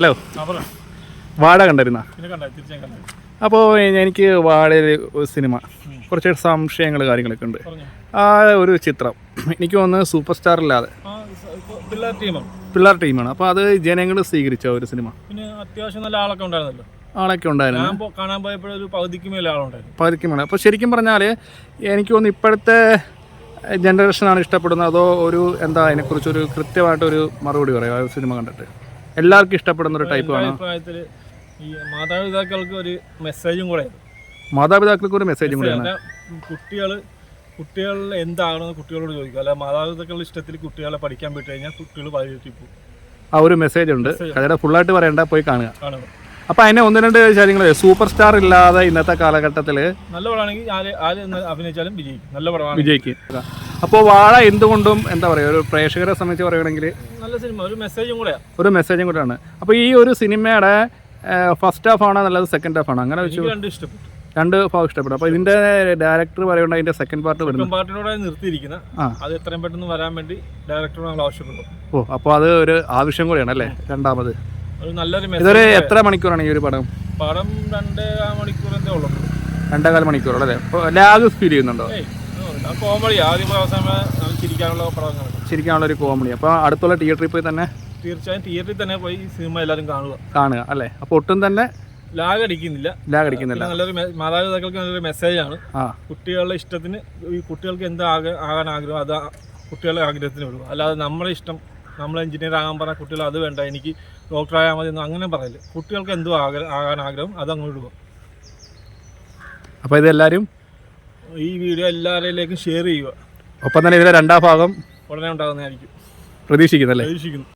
Hello വാഴ കണ്ടിരുന്ന അപ്പോൾ എനിക്ക് വാഴയിൽ സിനിമ. കുറച്ച് സംശയങ്ങൾ കാര്യങ്ങളൊക്കെ ഉണ്ട്. ആ ഒരു ചിത്രം. എനിക്ക് വന്ന് സൂപ്പർ സ്റ്റാർ ഇല്ലാതെ പിള്ളേർ ടീമാണ്. അപ്പോൾ അത് ജനങ്ങൾ സ്വീകരിച്ച ഒരു സിനിമ. പിന്നെ അത്യാവശ്യം നല്ല ആളൊക്കെ ഉണ്ടായിരുന്നല്ലോ. ആളൊക്കെ ഉണ്ടായിരുന്നു. കാണാൻ പോയപ്പോഴൊരു പകുതിക്ക് മേലെ ആളുണ്ടായിരുന്നു. പകുതിക്കും വേണം അപ്പോൾ ശരിക്കും പറഞ്ഞാൽ എനിക്ക് തോന്നുന്നു ഇപ്പോഴത്തെ ജനറേഷനാണ് ഇഷ്ടപ്പെടുന്നത് അതോ ഒരു എന്താ അതിനെക്കുറിച്ചൊരു കൃത്യമായിട്ടൊരു മറുപടി പറയാം ആ സിനിമ കണ്ടിട്ട്? എല്ലാവർക്കും ഇഷ്ടപ്പെടുന്ന ഒരു ടൈപ്പ് ആണ്. അഭിപ്രായത്തിൽ ഈ മാതാപിതാക്കൾക്ക് ഒരു മെസ്സേജും കൂടെ മാതാപിതാക്കൾക്ക് ഒരു മെസ്സേജും കൂടെ കുട്ടികൾ കുട്ടികൾ എന്താണെന്ന് കുട്ടികളോട് ചോദിക്കുക അല്ല മാതാപിതാക്കളുടെ ഇഷ്ടത്തിൽ കുട്ടികളെ പഠിക്കാൻ വിട്ട് കഴിഞ്ഞാൽ കുട്ടികൾ പോകും ആ ഒരു മെസ്സേജ് ഉണ്ട്. കഥയുടെ ഫുള്ളായിട്ട് പറയണ്ട പോയി കാണുക. അപ്പൊ അതിനെ ഒന്ന് രണ്ട് കാര്യങ്ങൾ സൂപ്പർ സ്റ്റാർ ഇല്ലാതെ ഇന്നത്തെ കാലഘട്ടത്തിൽ നല്ല പടമാണെങ്കിൽ അഭിനയിച്ചാലും വിജയിക്കും. നല്ല പടമാണ് വിജയിക്കും. അപ്പോൾ വാഴ എന്തുകൊണ്ടും എന്താ പറയുക ഒരു പ്രേക്ഷകരെ സംബന്ധിച്ച് പറയുകയാണെങ്കിൽ നല്ല സിനിമ ഒരു മെസ്സേജും കൂടെയാണ് ഒരു മെസ്സേജും കൂടെയാണ്. അപ്പോൾ ഈ ഒരു സിനിമയുടെ ഫസ്റ്റ് ഹാഫ് ആണോ നല്ലത് സെക്കൻഡ് ഹാഫ് ആണോ? അങ്ങനെ വെച്ച് രണ്ട് ഇഷ്ടപ്പെട്ടു. രണ്ട് ഭാഗം ഇഷ്ടപ്പെടും അപ്പോൾ ഇതിന്റെ ഡയറക്ടർ പറയുന്നത് അതിന്റെ സെക്കൻഡ് പാർട്ട് വരുന്നു സെക്കൻഡ് പാർട്ടിനോടെ നിർത്തിയിരിക്കുന്ന. അത് എത്രയും പെട്ടെന്ന് വരാൻ വേണ്ടി ഡയറക്ടർ നമ്മൾ ആവശ്യപ്പെട്ടു. ഓ അപ്പോൾ അത് ഒരു ആവശ്യം കൂടിയാണ് അല്ലേ? രണ്ടാമത്. നല്ലൊരു ഇതൊരു എത്ര മണിക്കൂറാണ് ഈ ഒരു പടം? പടം രണ്ട് മണിക്കൂർ എന്തേ ഉള്ളൂ. രണ്ടേകാൽ മണിക്കൂർ അല്ലേ ലാഗ് ഫീൽ ചെയ്യുന്നുണ്ടോ? കോമഡി ആദ്യം അവസാനം ചിരിക്കാനുള്ള പടങ്ങൾ ശരിക്കാനുള്ള ഒരു കോമഡി അപ്പോൾ അടുത്തുള്ള തിയേറ്ററിൽ പോയി തന്നെ തീർച്ചയായും തിയേറ്ററിൽ തന്നെ പോയി സിനിമ എല്ലാവരും കാണുക. കാണുക അല്ലേ? അപ്പോൾ ഒട്ടും തന്നെ ലാഗ് അടിക്കുന്നില്ല. ലാഗ് അടിക്കുന്നില്ല. നല്ലൊരു മാതാപിതാക്കൾക്ക് നല്ലൊരു മെസ്സേജാണ് കുട്ടികളുടെ ഇഷ്ടത്തിന് ഈ കുട്ടികൾക്ക് എന്താ ആക ആകാൻ ആഗ്രഹം അത് കുട്ടികളുടെ ആഗ്രഹത്തിന് വിടുക അല്ലാതെ നമ്മുടെ ഇഷ്ടം നമ്മൾ എഞ്ചിനീയർ ആകാൻ പറഞ്ഞ കുട്ടികൾ അത് വേണ്ട എനിക്ക് ഡോക്ടർ ആയാൽ മതി എന്ന് അങ്ങനെ പറയില്ല. കുട്ടികൾക്ക് എന്തോ ആക ആകാൻ ആഗ്രഹം അത് അങ്ങോട്ട് വിടുക അപ്പോൾ ഇതെല്ലാവരും ഈ വീഡിയോ എല്ലാവരിലേക്കും ഷെയർ ചെയ്യുക. ഒപ്പം തന്നെ ഇതിലെ രണ്ടാം ഭാഗം ഉടനെ ഉണ്ടാകുന്നതായിരിക്കും. പ്രതീക്ഷിക്കുന്നല്ലേ? പ്രതീക്ഷിക്കുന്നു.